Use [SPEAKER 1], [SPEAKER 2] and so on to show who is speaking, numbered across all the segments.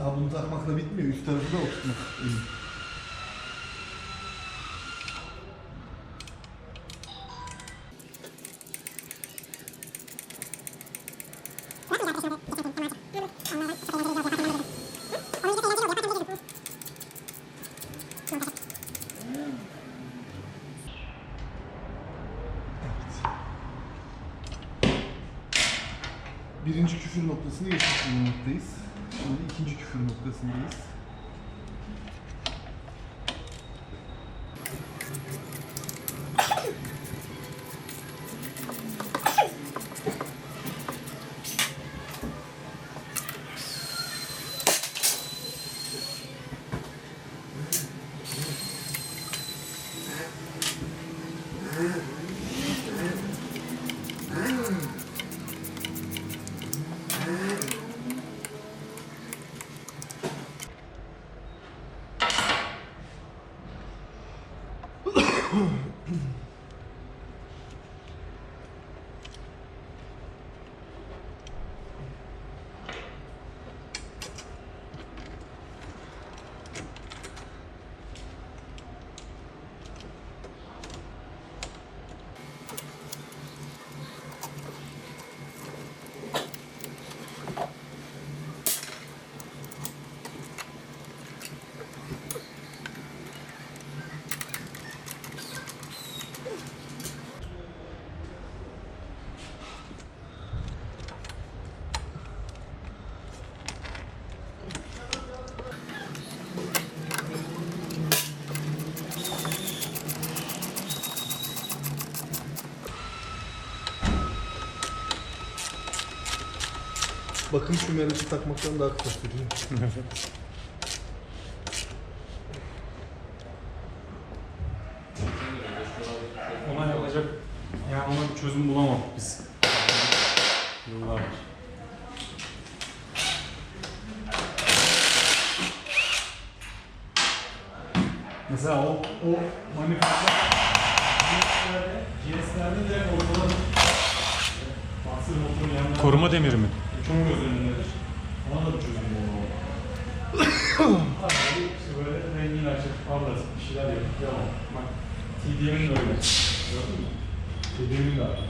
[SPEAKER 1] Daha bunu takmakla bitmiyor. Üst tarafı da oturtmak. Birinci küfür noktasını geçmiş bulunmaktayız. Şimdi ikinci küfür noktasındayız. Bakın şu mereci takmaktan daha kısa sürüyor.
[SPEAKER 2] Ona yapacak, yani ona bir çözüm bulamadık biz. Yıllardır. Mesela o, o manifestler GS'lerde, direkt ortadan Basır motorun yanına
[SPEAKER 3] Koruma demiri mi?
[SPEAKER 2] Çok göz önündedir. Ona da bir çözüm bulamadık. Abi işte böyle rengini açıp parlasın bir şeyler yapıp devam. Bak TDM'in de öyle. Gördün mü? TDM'in de öyle.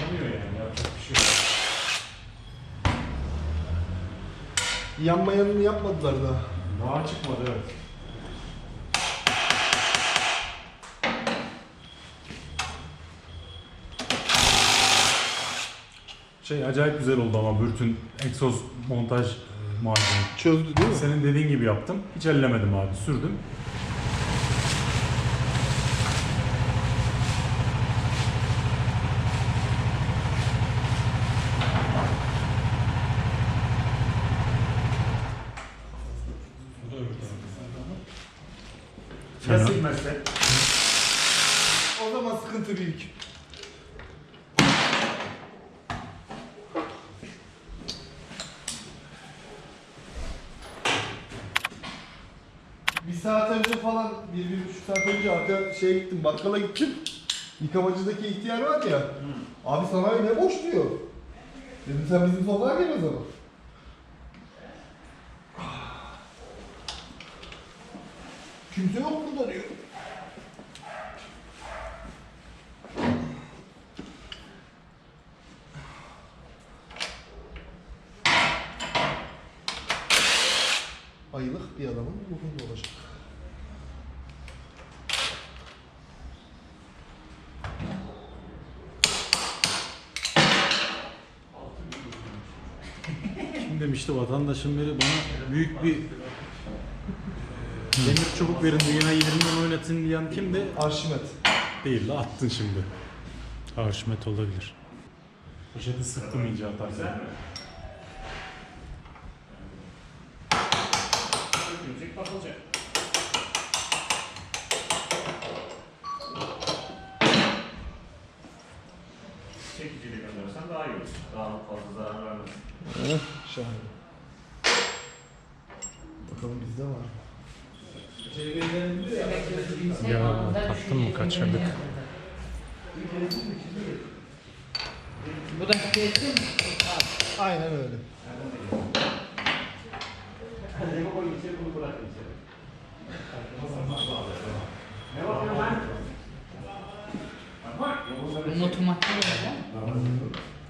[SPEAKER 2] Yanıyor yani yapacak bir şey yok.
[SPEAKER 1] Yanmayanını yapmadılar daha.
[SPEAKER 2] Daha çıkmadı evet. Şey acayip güzel oldu ama bütün egzoz montaj e, malzeme.
[SPEAKER 1] Çözdü değil mi?
[SPEAKER 2] Senin dediğin gibi yaptım. Hiç ellemedim abi. Sürdüm. Ya silmezse?
[SPEAKER 1] O zaman sıkıntı büyük. Saat önce falan, bir, bir buçuk saat önce arka şeye gittim, bakkala gittim. Yıkamacıdaki ihtiyar var ya, abi sanayi ne boş diyor. Dedim sen bizim sokağa gel o zaman. Kimse yok burada diyor.
[SPEAKER 3] Demişti vatandaşın biri bana büyük bir e, demir çubuk verin dünyayı yerinden oynatın diyen kim de
[SPEAKER 1] Arşimet.
[SPEAKER 3] değil la attın şimdi. Arşimet olabilir.
[SPEAKER 2] Poşeti sıktım iyice atarsın. Dökülecek bakılacak. Daha iyi olur. Daha fazla zarar vermez.
[SPEAKER 1] Şahane. Bakalım bizde var mı?
[SPEAKER 3] Ya taktın mı kaçırdık.
[SPEAKER 4] Bu da kesin?
[SPEAKER 1] Aynen öyle.
[SPEAKER 4] Bunun otomatik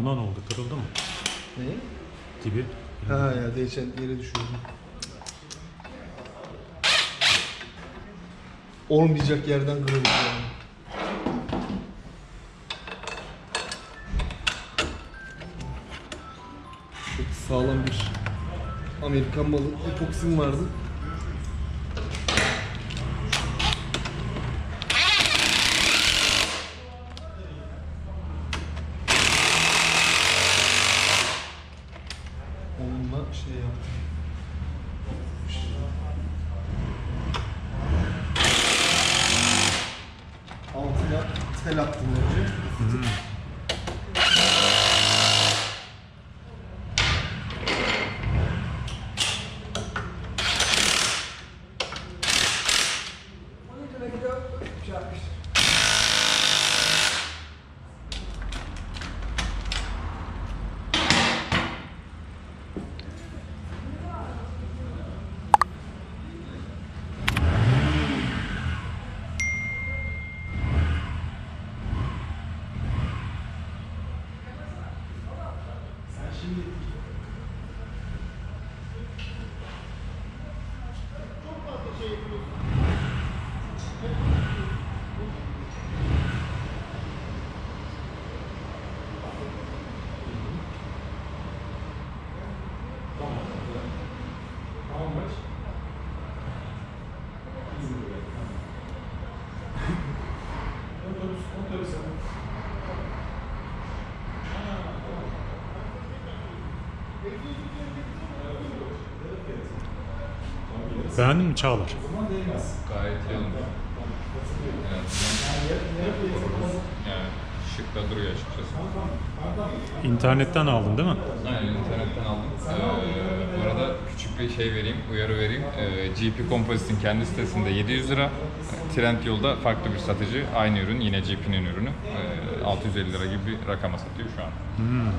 [SPEAKER 3] Ona ne oldu? Kırıldı mı?
[SPEAKER 1] Ne?
[SPEAKER 3] Dibi.
[SPEAKER 1] Ha ya değişen yere düşürdüm. Olmayacak yerden kırıldı yani. Çok sağlam bir Amerikan malı epoksim vardı. Şey yaptım. Altına tel attım önce.
[SPEAKER 2] How
[SPEAKER 3] Beğendin mi Çağlar?
[SPEAKER 5] Gayet iyi olmuş. Evet. Yani şık da duruyor açıkçası.
[SPEAKER 3] İnternetten aldın değil mi?
[SPEAKER 5] Aynen internetten aldım. Ee, bu arada küçük bir şey vereyim, uyarı vereyim. Ee, GP Composite'in kendi sitesinde 700 lira. Trendyol'da farklı bir satıcı aynı ürün, yine GP'nin ürünü. Ee, 650 lira gibi bir rakama satıyor şu an.
[SPEAKER 3] Hmm.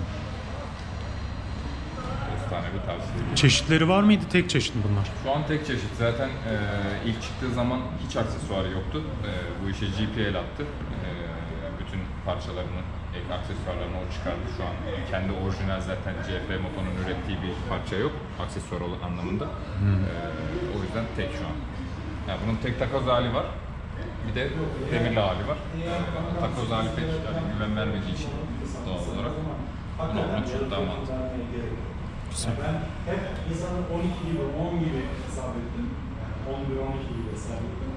[SPEAKER 5] Efsane bir tavsiye.
[SPEAKER 3] Çeşitleri var mıydı? Tek çeşit mi bunlar?
[SPEAKER 5] Şu an tek çeşit. Zaten e, ilk çıktığı zaman hiç aksesuarı yoktu. E, bu işe GP el attı. E, bütün parçalarını, ek aksesuarlarını o çıkardı. Şu an kendi orijinal zaten CF Moto'nun ürettiği bir parça yok. Aksesuar anlamında. E, o yüzden tek şu an. Yani bunun tek takoz hali var. Bir de demirli hali var. E, takoz hali pek yani güven vermediği için doğal olarak. Bunu çok daha mantıklı.
[SPEAKER 2] Ben hep insanın 12 gibi, 10 gibi hesap ettim. 11, 12 gibi hesap ettim.